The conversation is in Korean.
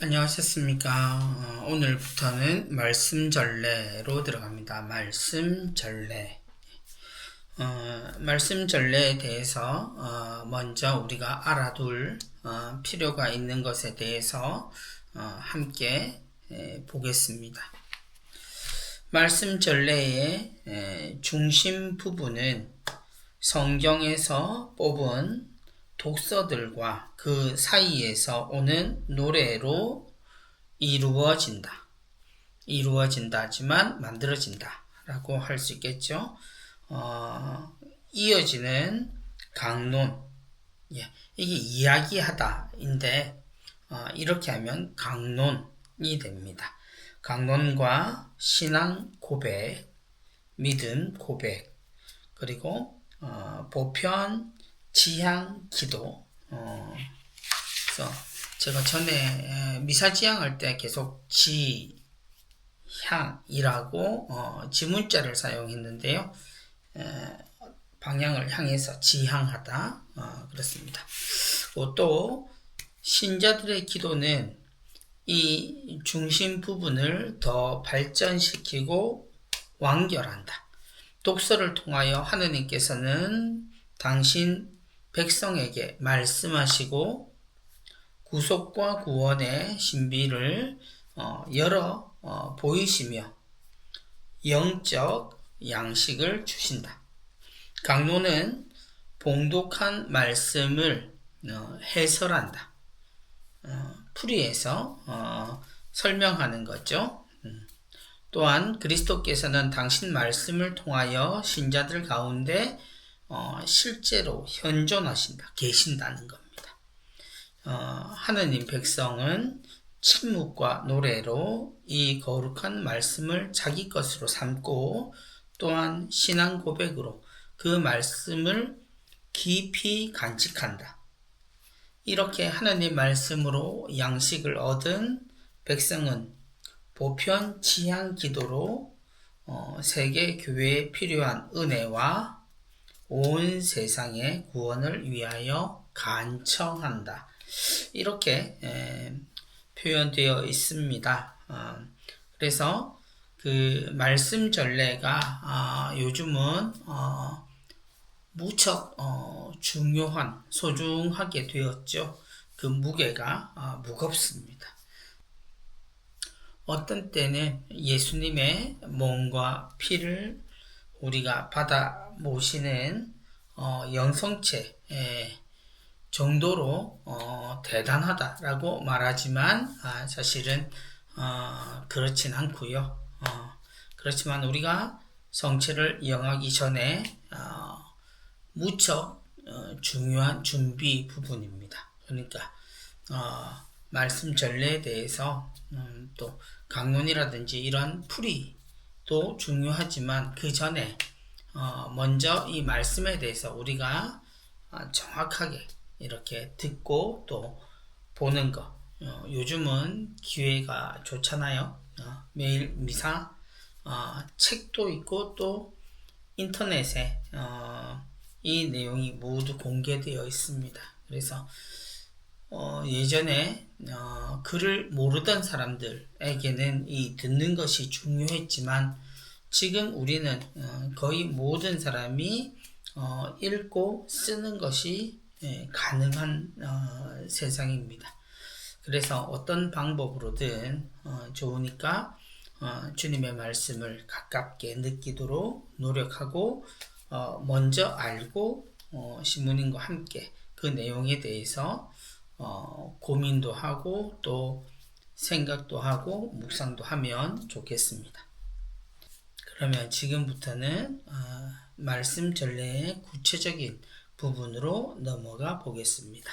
안녕하셨습니까? 어, 오늘부터는 말씀 전례로 들어갑니다. 말씀 전례. 어, 말씀 전례에 대해서 어, 먼저 우리가 알아둘 어, 필요가 있는 것에 대해서 어, 함께 에, 보겠습니다. 말씀 전례의 에, 중심 부분은 성경에서 뽑은 독서들과 그 사이에서 오는 노래로 이루어진다. 이루어진다지만 만들어진다. 라고 할 수 있겠죠. 어, 이어지는 강론. 예, 이게 이야기하다인데, 어, 이렇게 하면 강론이 됩니다. 강론과 신앙 고백, 믿음 고백, 그리고 어, 보편 지향 기도. 어, 그래서 제가 전에 미사 지향 할 때 계속 지향이라고 어, 지문자를 사용했는데요. 에, 방향을 향해서 지향하다 어, 그렇습니다. 또 신자들의 기도는 이 중심 부분을 더 발전시키고 완결한다. 독서를 통하여 하느님께서는 당신 백성에게 말씀하시고 구속과 구원의 신비를 어, 열어 어, 보이시며 영적 양식을 주신다. 강론은 봉독한 말씀을 어, 해설한다. 풀이해서 설명하는 거죠. 음. 또한 그리스도께서는 당신 말씀을 통하여 신자들 가운데 어, 실제로 현존하신다, 계신다는 겁니다. 어, 하느님 백성은 침묵과 노래로 이 거룩한 말씀을 자기 것으로 삼고 또한 신앙 고백으로 그 말씀을 깊이 간직한다. 이렇게 하느님 말씀으로 양식을 얻은 백성은 보편 지향 기도로 어, 세계 교회에 필요한 은혜와 온 세상의 구원을 위하여 간청한다. 이렇게 에, 표현되어 있습니다. 어, 그래서 그 말씀 전례가 아, 요즘은 어, 무척 어, 중요한 소중하게 되었죠. 그 무게가 아, 무겁습니다. 어떤 때는 예수님의 몸과 피를 우리가 받아 모시는 어, 영성체 예, 정도로 어, 대단하다라고 말하지만 아, 사실은 어, 그렇진 않고요. 어, 그렇지만 우리가 성체를 영하기 전에 어, 무척 어, 중요한 준비 부분입니다. 그러니까 말씀 전례에 대해서 음, 또 강론이라든지 이런 풀이 도 중요하지만 그 전에 어 먼저 이 말씀에 대해서 우리가 어, 정확하게 이렇게 듣고 또 보는 거. 어 요즘은 기회가 좋잖아요. 어, 매일 미사 책도 있고 또 인터넷에 이 내용이 모두 공개되어 있습니다. 그래서 어, 예전에 어, 글을 모르던 사람들에게는 이 듣는 것이 중요했지만 지금 우리는 어, 거의 모든 사람이 어, 읽고 쓰는 것이 예, 가능한 어, 세상입니다. 그래서 어떤 방법으로든 어, 좋으니까 어, 주님의 말씀을 가깝게 느끼도록 노력하고 어, 먼저 알고 어, 신부님과 함께 그 내용에 대해서 어, 고민도 하고 또 생각도 하고 묵상도 하면 좋겠습니다. 그러면 지금부터는 어, 말씀 전례의 구체적인 부분으로 넘어가 보겠습니다.